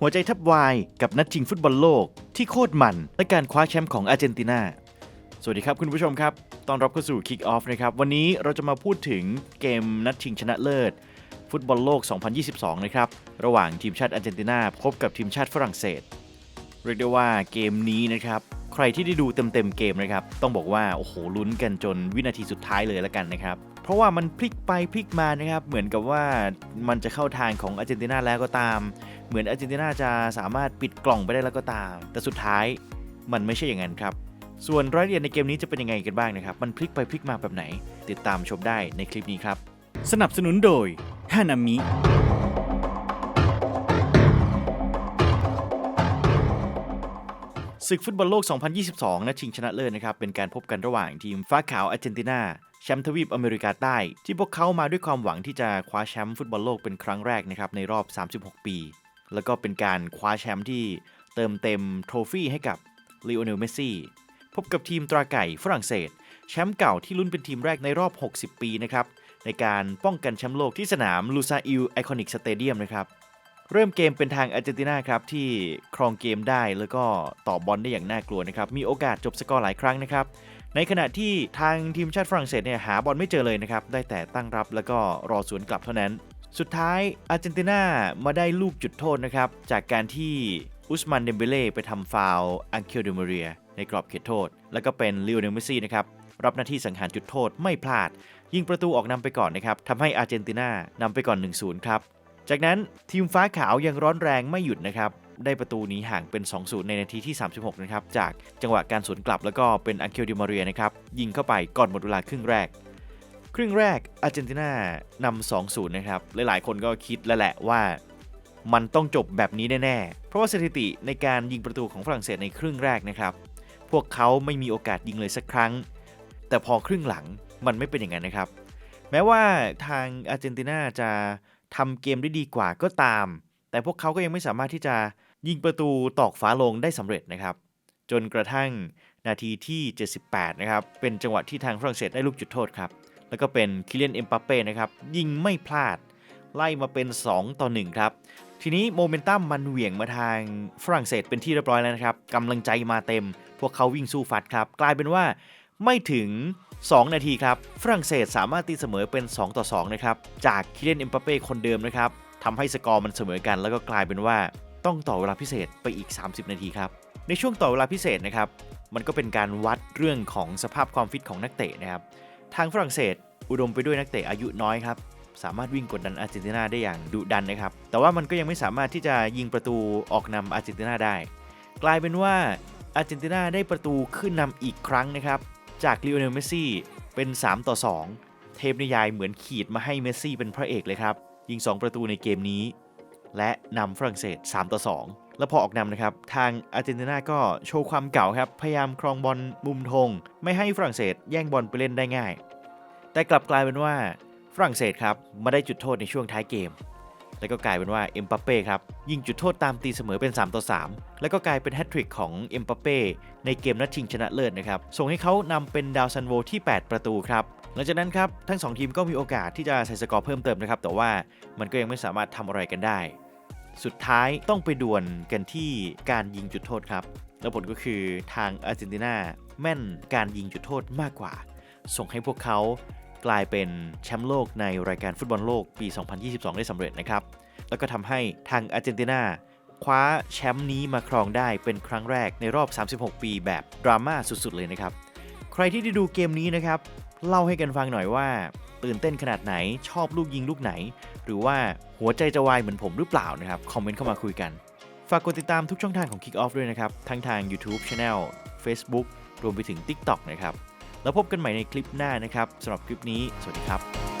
หัวใจทับวายกับนัดชิงฟุตบอลโลกที่โคตรมัน และการคว้าแชมป์ของอาร์เจนตินา สวัสดีครับคุณผู้ชมครับ ตอนรับเข้าสู่ Kick Off นะครับ วันนี้เราจะมาพูดถึงเกมนัดชิงชนะเลิศ ฟุตบอลโลก 2022 นะครับ ระหว่างทีมชาติอาร์เจนตินาพบกับทีมชาติฝรั่งเศส เรียกได้ว่าเกมนี้นะครับ ใครที่ได้ดูเต็มๆเกมนะครับ ต้องบอกว่าโอ้โหลุ้นกันจนวินาทีสุดท้ายเลยแล้วกันนะครับเพราะว่ามันพลิกไปพลิกมานะครับ เหมือนกับว่ามันจะเข้าทางของอาร์เจนตินาแล้วก็ตาม เหมือนอาร์เจนตินาจะสามารถปิดกล่องไปได้แล้วก็ตาม แต่สุดท้ายมันไม่ใช่อย่างนั้นครับ ส่วนรายละเอียดในเกมนี้จะเป็นยังไงกันบ้างนะครับ มันพลิกไปพลิกมาแบบไหน ติดตามชมได้ในคลิปนี้ครับ สนับสนุนโดยฮานามิศึกฟุตบอลโลก 2022 นัดชิงชนะเลิศนะครับ เป็นการพบกันระหว่างทีมฟ้าขาวอาร์เจนตินาแชมป์ทวีปอเมริกาใต้ ที่พวกเขามาด้วยความหวังที่จะคว้าแชมป์ฟุตบอลโลกเป็นครั้งแรกนะครับในรอบ 36 ปี แล้วก็เป็นการคว้าแชมป์ที่เติมเต็มโทรฟี่ให้กับลีโอเนลเมสซี่พบกับทีมตราไก่ฝรั่งเศส แชมป์เก่าที่ลุ้นเป็นทีมแรกในรอบ 60 ปีนะครับในการป้องกันแชมป์โลกที่สนามลูซาอิลไอคอนิกสเตเดียมนะครับเริ่มเกมเป็นทางอาร์เจนตินาครับที่ครองเกมได้แล้วก็ต่อบอลได้อย่างน่ากลัวนะครับมีโอกาสจบสกอร์หลายครั้งนะครับในขณะที่ทางทีมชาติฝรั่งเศสเนี่ยหาบอลไม่เจอเลยนะครับได้แต่ตั้งรับแล้วก็รอสวนกลับเท่านั้น สุดท้ายอาร์เจนตินามาได้ลูกจุดโทษนะครับ จากการที่อุสมันเดมเบเล่ไปทำฟาวอังเคลเดเมเรีย ในกรอบเขตโทษ แล้วก็เป็นลิโอเนลเมซี่นะครับ รับหน้าที่สังหารจุดโทษไม่พลาด ยิงประตูออกนำไปก่อนนะครับทำให้อาร์เจนตินานำไปก่อน 1-0 ครับ จากนั้นทีมฟ้าขาวยังร้อนแรงไม่หยุดนะครับได้ประตูหนีห่างเป็น 2-0 ในนาทีที่ 36 นะครับ จากจังหวะการสวนกลับแล้วก็เป็นอังเคลดิมาเรียนะครับ ยิงเข้าไปก่อนหมดเวลาครึ่งแรก ครึ่งแรกอาร์เจนตินานำ2-0 นะครับ หลายๆ คนก็คิดแล้วแหละว่ามันต้องจบแบบนี้แน่ ๆ เพราะว่าสถิติในการยิงประตูของฝรั่งเศสในครึ่งแรกนะครับ พวกเขาไม่มีโอกาสยิงเลยสักครั้ง แต่พอครึ่งหลังมันไม่เป็นอย่างนั้นนะครับ แม้ว่าทางอาร์เจนตินาจะทำเกมได้ดีกว่าก็ตาม แต่พวกเขาก็ยังไม่สามารถที่จะยิงประตูตอกฝาลงได้สำเร็จนะครับ จนกระทั่งนาทีที่ 78 นะครับ เป็นจังหวะที่ทางฝรั่งเศสได้ลูกจุดโทษครับ แล้วก็เป็นคิเลียนเอ็มบัปเป้นะครับยิงไม่พลาด ไล่มาเป็น 2 ต่อ 1 ครับ ทีนี้โมเมนตัมมันเหวี่ยงมาทางฝรั่งเศสเป็นที่เรียบร้อยแล้วนะครับกำลังใจมาเต็ม พวกเขาวิ่งสู้ฟัดครับ กลายเป็นว่าไม่ถึง 2 นาทีครับ ฝรั่งเศสสามารถตีเสมอเป็น 2 ต่อ 2 นะครับ จากคิเลนเอ็มบัปเป้คนเดิมนะครับทำให้สกอร์มันเสมอกัน แล้วก็กลายเป็นว่าต้องต่อเวลาพิเศษไปอีก 30 นาทีครับ ในช่วงต่อเวลาพิเศษนะครับ มันก็เป็นการวัดเรื่องของสภาพความฟิตของนักเตะนะครับ ทางฝรั่งเศส อุดมไปด้วยนักเตะอายุน้อยครับ สามารถวิ่งกดดันอาร์เจนตินาได้อย่างดุดันนะครับ แต่ว่ามันก็ยังไม่สามารถที่จะยิงประตูออกนำอาร์เจนตินาได้ กลายเป็นว่าอาร์เจนตินาได้ประตูขึ้นนำอีกครั้งนะครับ จากลิโอเนลเมสซี่เป็น 3 ต่อ 2 เทพนิยายเหมือนขีดมาให้เมสซี่เป็นพระเอกเลยครับ ยิง 2 ประตูในเกมนี้ และนำฝรั่งเศส 3 ต่อ 2 แล้วพอออกนำนะครับ ทางอาร์เจนตินาก็โชว์ความเก่าครับ พยายามครองบอลมุมธงไม่ให้ฝรั่งเศสแย่งบอลไปเล่นได้ง่าย แต่กลับกลายเป็นว่าฝรั่งเศสครับมาได้จุดโทษในช่วงท้ายเกม แล้วก็กลายเป็นว่าเอ็มบัปเป้ครับยิงจุดโทษตามตีเสมอเป็น 3 ต่อ 3 แล้วก็กลายเป็นแฮตทริกของเอ็มบัปเป้ในเกมนัดชิงชนะเลิศนะครับส่งให้เขานำเป็นดาวซันโวที่ 8 ประตูครับหลังจากนั้นครับ ทั้ง 2 ทีมก็มีโอกาสที่จะใส่สกอร์เพิ่มเติมนะครับ แต่ว่ามันก็ยังไม่สามารถทำอะไรกันได้ สุดท้ายต้องไปดวลกันที่การยิงจุดโทษครับ แล้วผลก็คือทางอาร์เจนตินาแม่นการยิงจุดโทษมากกว่า ส่งให้พวกเขากลายเป็นแชมป์โลกในรายการฟุตบอลโลกปี 2022 ได้สำเร็จนะครับ แล้วก็ทำให้ทางอาร์เจนตินาคว้าแชมป์นี้มาครองได้เป็นครั้งแรกในรอบ 36 ปีแบบดราม่าสุดๆ เลยนะครับ ใครที่ได้ดูเกมนี้นะครับ เล่าให้กันฟังหน่อยว่า ตื่นเต้นขนาดไหน ชอบลูกยิงลูกไหน หรือว่าหัวใจจะวายเหมือนผมหรือเปล่านะครับ คอมเมนต์เข้ามาคุยกัน ฝากกดติดตามทุกช่องทางของ Kick Off ด้วยนะครับ ทั้งทาง YouTube Channel Facebook รวมไปถึง TikTok นะครับ แล้วพบกันใหม่ในคลิปหน้านะครับสำหรับคลิปนี้ สวัสดีครับ